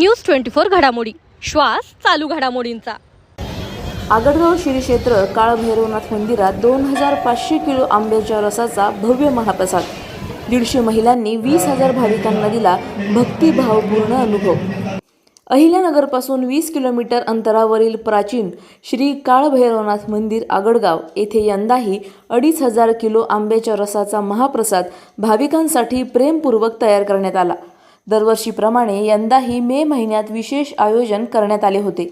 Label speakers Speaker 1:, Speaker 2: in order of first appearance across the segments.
Speaker 1: News twenty four घडामोडी. श्वास चालू घडामोडींचा.
Speaker 2: आगडगाव श्री क्षेत्र काळभैरवनाथ मंदिरात दोन हजार पाचशे किलो आंब्याच्या रसाचा भव्य महाप्रसाद. दीडशे महिलांनी वीस हजार भाविकांना दिला भक्तिभावपूर्ण अनुभव. अहिल्यानगरपासून वीस किलोमीटर अंतरावरील प्राचीन श्री काळभैरवनाथ मंदिर आगडगाव येथे यंदाही अडीच हजार किलो आंब्याच्या रसाचा महाप्रसाद भाविकांसाठी प्रेमपूर्वक तयार करण्यात आला. दरवर्षीप्रमाणे यंदाही मे महिन्यात विशेष आयोजन करण्यात आले होते.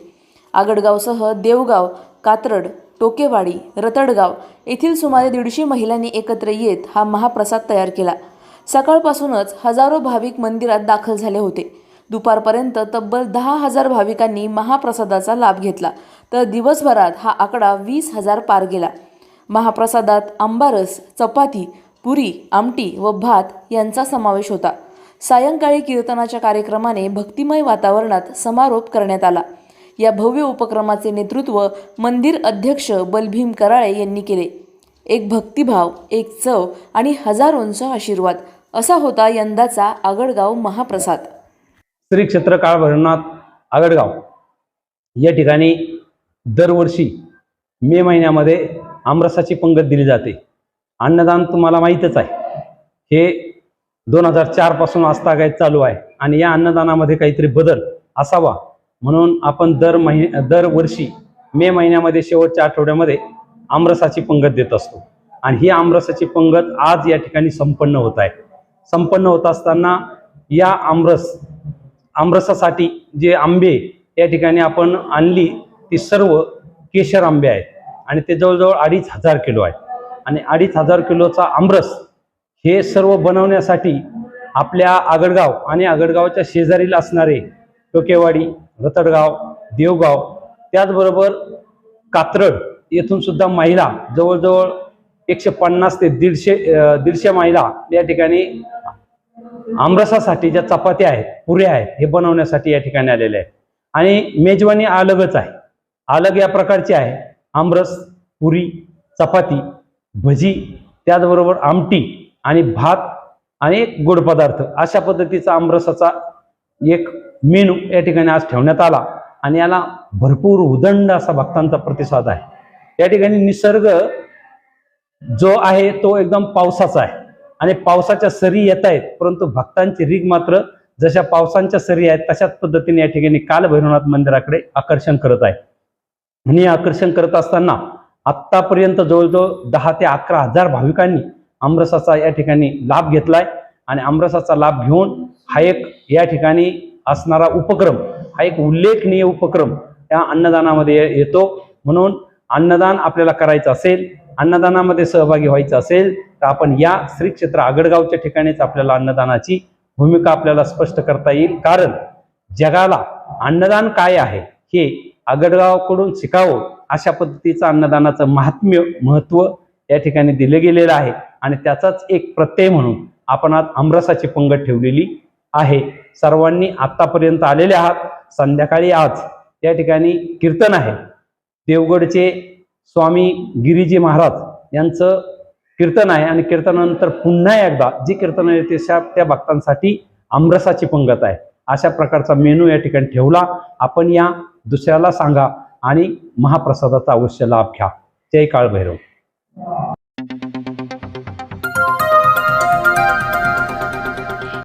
Speaker 2: आगडगावसह देवगाव कात्रड टोकेवाडी रतडगाव येथील सुमारे दीडशे महिलांनी एकत्र येत हा महाप्रसाद तयार केला. सकाळपासूनच हजारो भाविक मंदिरात दाखल झाले होते. दुपारपर्यंत तब्बल दहा हजार भाविकांनी महाप्रसादाचा लाभ घेतला तर दिवसभरात हा आकडा वीस हजार पार गेला. महाप्रसादात आंबारस चपाती पुरी आमटी व भात यांचा समावेश होता. सायंकाळी कीर्तनाच्या कार्यक्रमाने भक्तिमय वातावरणात समारोप करण्यात आला. या भव्य उपक्रमाचे नेतृत्व मंदिर अध्यक्ष बलभीम कराळे यांनी केले. एक भक्तिभाव एक चव आणि हजारोंचा आशीर्वाद असा होता यंदाचा आगडगाव महाप्रसाद.
Speaker 3: श्री क्षेत्र काळ आगडगाव. या ठिकाणी दरवर्षी मे महिन्यामध्ये आमरसाची पंगत दिली जाते. अन्नदान तुम्हाला माहीतच आहे. हे दोन हजार चारपासून आस्थागायत चालू आहे आणि या अन्नदानामध्ये काहीतरी बदल असावा म्हणून आपण दर महि दरवर्षी मे महिन्यामध्ये शेवटच्या आठवड्यामध्ये आमरसाची पंगत देत असतो. आणि ही आमरसाची पंगत आज या ठिकाणी संपन्न होत आहे. संपन्न होत असताना या आमरस आमरसासाठी जे आंबे या ठिकाणी आपण आणली ती सर्व केशर आंबे आहेत. आणि ते जवळजवळ अडीच हजार किलो आहे आणि अडीच हजार किलोचा आमरस हे सर्व बनवण्यासाठी आपल्या आगडगाव आणि आगडगावच्या शेजारील असणारे टोकेवाडी रतडगाव देवगाव त्याचबरोबर कात्रड येथून सुद्धा महिला जवळजवळ एकशे पन्नास ते दीडशे दीडशे महिला या ठिकाणी आमरसासाठी ज्या चपात्या आहेत पुऱ्या आहेत हे बनवण्यासाठी या ठिकाणी आलेले आहेत. आणि मेजवानी अलगच आहे. अलग या प्रकारची आहे. आमरस पुरी चपाती भजी त्याचबरोबर आमटी आणि भात आणि गोड पदार्थ अशा पद्धतीचा आमरसाचा एक मेनू या ठिकाणी आज ठेवण्यात आला. आणि याला भरपूर उदंड असा भक्तांचा प्रतिसाद आहे. या ठिकाणी निसर्ग जो आहे तो एकदम पावसाचा आहे. आणि पावसाच्या सरी येत आहेत परंतु भक्तांची रीग मात्र जशा पावसांच्या सरी आहेत तशाच पद्धतीने या ठिकाणी कालभैरवनाथ मंदिराकडे आकर्षण करत आहे. आणि हे आकर्षण करत असताना आत्तापर्यंत जवळजवळ दहा ते अकरा हजार भाविकांनी आमरसाचा या ठिकाणी लाभ घेतलाय आणि आमरसाचा लाभ घेऊन हा एक या ठिकाणी असणारा उपक्रम हा एक उल्लेखनीय उपक्रम या अन्नदानामध्ये येतो. म्हणून अन्नदान आपल्याला करायचं असेल अन्नदानामध्ये सहभागी व्हायचं असेल तर आपण या श्री क्षेत्र आगडगावच्या ठिकाणीच आपल्याला अन्नदानाची भूमिका आपल्याला स्पष्ट करता येईल. कारण जगाला अन्नदान काय आहे हे आगडगावकडून शिकावं अशा पद्धतीचं अन्नदानाचं महात्म्य महत्त्व या ठिकाणी दिले गेलेलं आहे. आणि त्याचाच एक प्रत्यय म्हणून आपण आज आमरसाची पंगत ठेवलेली आहे. सर्वांनी आतापर्यंत आलेले आहात. संध्याकाळी आज या ठिकाणी कीर्तन आहे. देवगडचे स्वामी गिरीजी महाराज यांचं कीर्तन आहे आणि कीर्तनानंतर पुन्हा एकदा जी कीर्तन आहे त्या त्या भक्तांसाठी आमरसाची पंगत आहे. अशा प्रकारचा मेनू या ठिकाणी ठेवला. आपण या दुसऱ्याला सांगा आणि महाप्रसादाचा अवश्य लाभ घ्या. जय काळ भैरव